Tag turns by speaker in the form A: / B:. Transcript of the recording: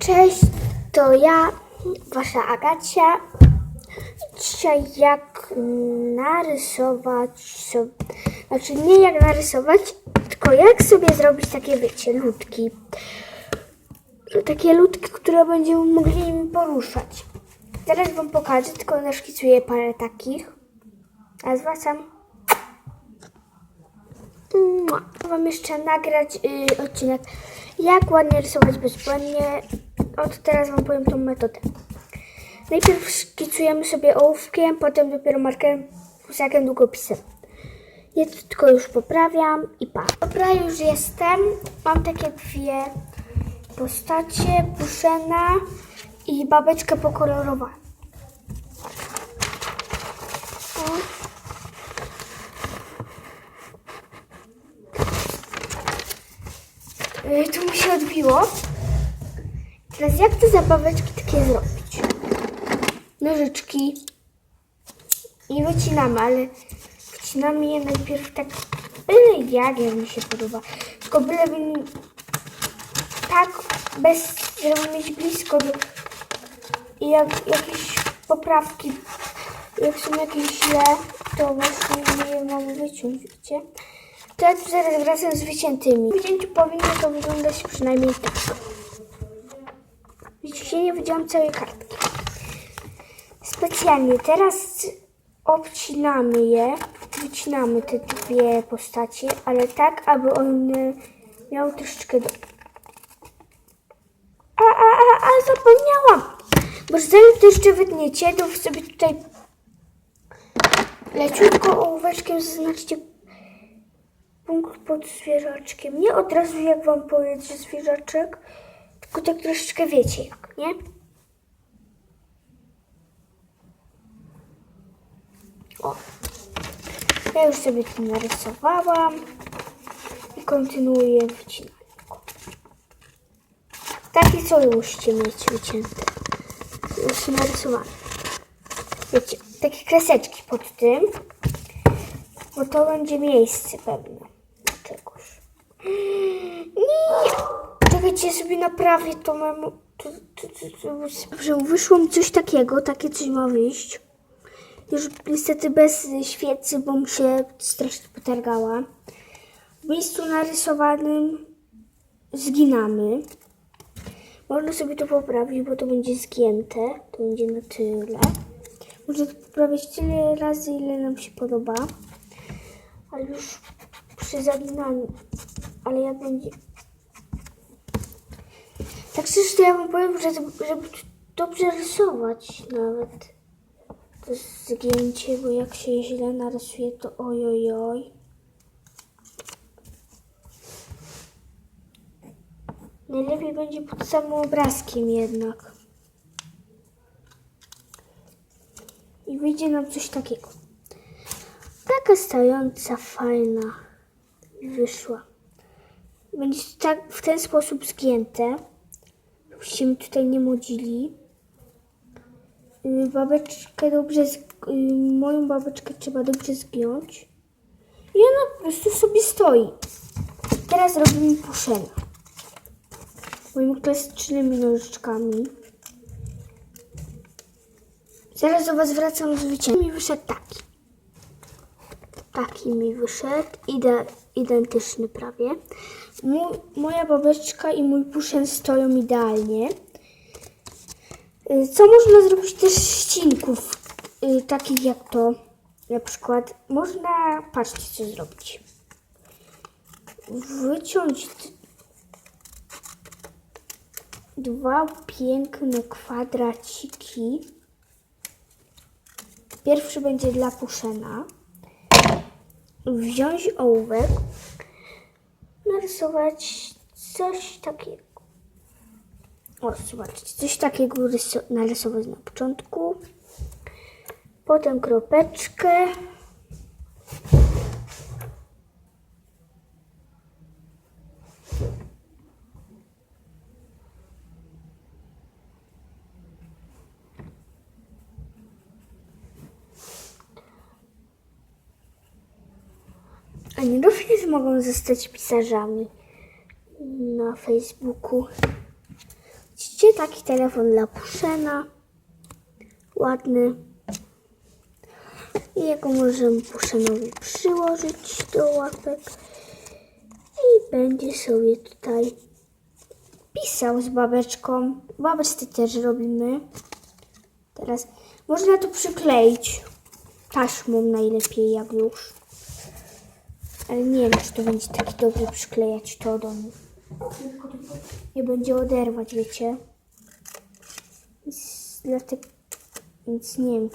A: Cześć, to ja, wasza Agacia. Dzisiaj jak narysować sobie, znaczy nie jak narysować, tylko jak sobie zrobić takie, wiecie, ludki. Takie ludki, które będziemy mogli nimi poruszać. Teraz wam pokażę, tylko naszkicuję parę takich. A zwracam. Wam jeszcze nagrać y, odcinek, jak ładnie rysować bezbłędnie. Od teraz Wam powiem tą metodę. Najpierw szkicujemy sobie ołówkiem, potem dopiero markerem, husakiem, długopisem. Ja tylko już poprawiam i pa. Dobra, już jestem. Mam takie dwie postacie, Puszena i babeczkę pokolorowaną. O. Y, Tu mi się odbiło. Teraz jak te zabaweczki takie zrobić? Nożyczki. I wycinamy, ale wycinamy je najpierw tak byle jak, jak mi się podoba. Tylko byle by mi tak, bez, żeby mieć blisko do, i jak jakieś poprawki, jak są jakieś źle, to właśnie je mamy wyciąć, wiecie? To ja tu zaraz wracam z wyciętymi. W wycięciu powinno to wyglądać przynajmniej tak. Widzicie, nie widziałam całej kartki. Specjalnie teraz obcinamy je, wycinamy te dwie postacie, ale tak, aby one miały troszeczkę do... A, a, a, a, zapomniałam! Bo zanim to jeszcze wytniecie, to sobie tutaj leciutko ołóweczkiem zaznaczcie punkt pod zwierzaczkiem. Nie od razu jak wam pojedzie zwierzaczek, tylko tak troszeczkę wiecie jak, nie? O. Ja już sobie to narysowałam i kontynuuję wycinanie. Takie co musicie mieć wycięte. Już narysowane. Wiecie, takie kreseczki pod tym. Bo to będzie miejsce pewne czegoś. Czekajcie, sobie naprawię to to, Dobrze, wyszło mi coś takiego, takie coś ma wyjść. Już niestety bez świecy, bo mi się strasznie potargała. W miejscu narysowanym zginamy. Można sobie to poprawić, bo to będzie zgięte. To będzie na tyle. Można to poprawić tyle razy, ile nam się podoba. Ale już przy zaginaniu. Ale jak będzie... Tak szczerze to ja wam powiem, że żeby dobrze rysować nawet to zgięcie, bo jak się źle narysuje, to ojojoj. Najlepiej będzie pod samym obrazkiem jednak. I wyjdzie nam coś takiego. Taka stojąca, fajna wyszła. Będzie tak w ten sposób zgięte. Żebyście mi tutaj nie modzili. Y, Babeczkę dobrze, y, moją babeczkę trzeba dobrze zgiąć. I ona po prostu sobie stoi. Teraz robimy puszena. Moimi klasycznymi nożyczkami. Zaraz do Was wracam z wycięciem. Mi wyszedł taki. Taki mi wyszedł. Ide, identyczny prawie. Moja babeczka i mój puszen stoją idealnie. Y, Co można zrobić też z ścinków, y, takich jak to, na przykład, można, patrzcie co zrobić, wyciąć dwa piękne kwadraciki, pierwszy będzie dla puszena, wziąć ołówek, narysować coś takiego. O, zobaczcie, coś takiego ryso- narysować na początku. Potem kropeczkę. A nie mogą zostać pisarzami na Facebooku. Widzicie, taki telefon dla Puszena. Ładny. I jego możemy Puszenowi przyłożyć do łapek. I będzie sobie tutaj pisał z babeczką. Babeczce też robimy. Teraz można to przykleić taśmą najlepiej jak już. Ale nie wiem, czy to będzie taki dobrze przyklejać to do nich. Nie będzie oderwać, wiecie. Więc, dlatego, więc nie wiem, czy